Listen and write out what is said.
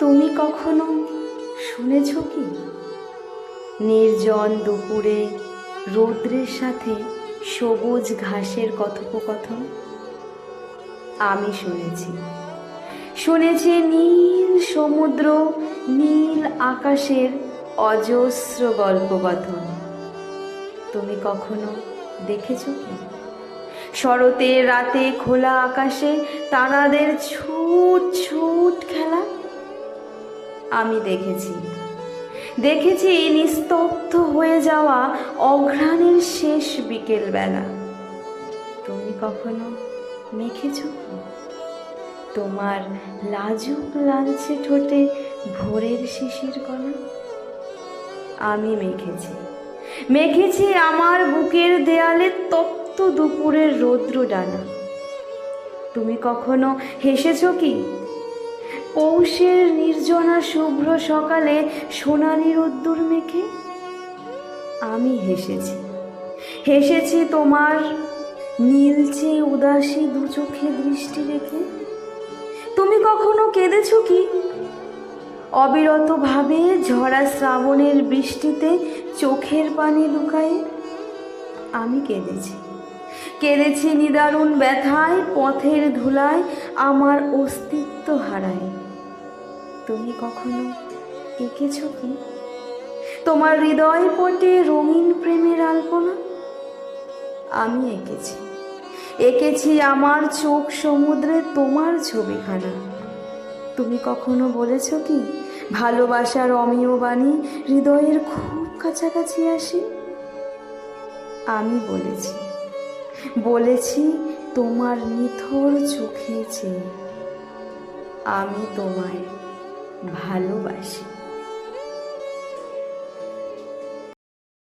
তুমি কখনো শুনেছ কি? নির্জন দুপুরে রৌদ্রের সাথে সবুজ ঘাসের কথোপকথন? আমি শুনেছি। শুনেছি নীল সমুদ্র, নীল আকাশের অজস্র গল্পকথন। তুমি কখনো দেখেছ কি? শরতের রাতে খোলা আকাশে তারাদের ছুট ছুট খেলা? দেখেছি। দেখেছি নিস্তব্ধ হয়ে যাওয়া অঘ্রাণের শেষ বিকেলবেলা। তুমি কখনো মেখেছ তোমার লাজুক লালচে ঠোঁটে ভোরের শিশির কণা? আমি মেখেছি। মেখেছি আমার বুকের দেয়ালে তপ্ত দুপুরের রৌদ্র ডানা। তুমি কখনো হেসেছ কি? পৌষের নির্জনা শুভ্র সকালে সোনালি রোদ্দুর মেখে আমি হেসেছি। হেসেছি তোমার নীলচে উদাসী দু চোখে দৃষ্টি রেখে। তুমি কখনো কেঁদেছ কি? অবিরতভাবে ঝরা শ্রাবণের বৃষ্টিতে চোখের পানি লুকায়ে আমি কেঁদেছি। কেঁদেছি নিদারুণ ব্যথায়, পথের ধুলায়, আমার অস্তিত্ব হারায়। তুমি কখনো এঁকেছ কি? তোমার হৃদয় পটে রঙিন প্রেমের আলপনা? আমি এঁকেছি। এঁকেছি আমার চোখ সমুদ্রে তোমার ছবিখানা। তুমি কখনো বলেছ কি ভালোবাসার অমীয় বাণী হৃদয়ের খুব কাছাকাছি আসে? আমি বলেছি। বলেছি তোমার নিথর চোখে চেয়ে। আমি তোমায় ভালোবাসি।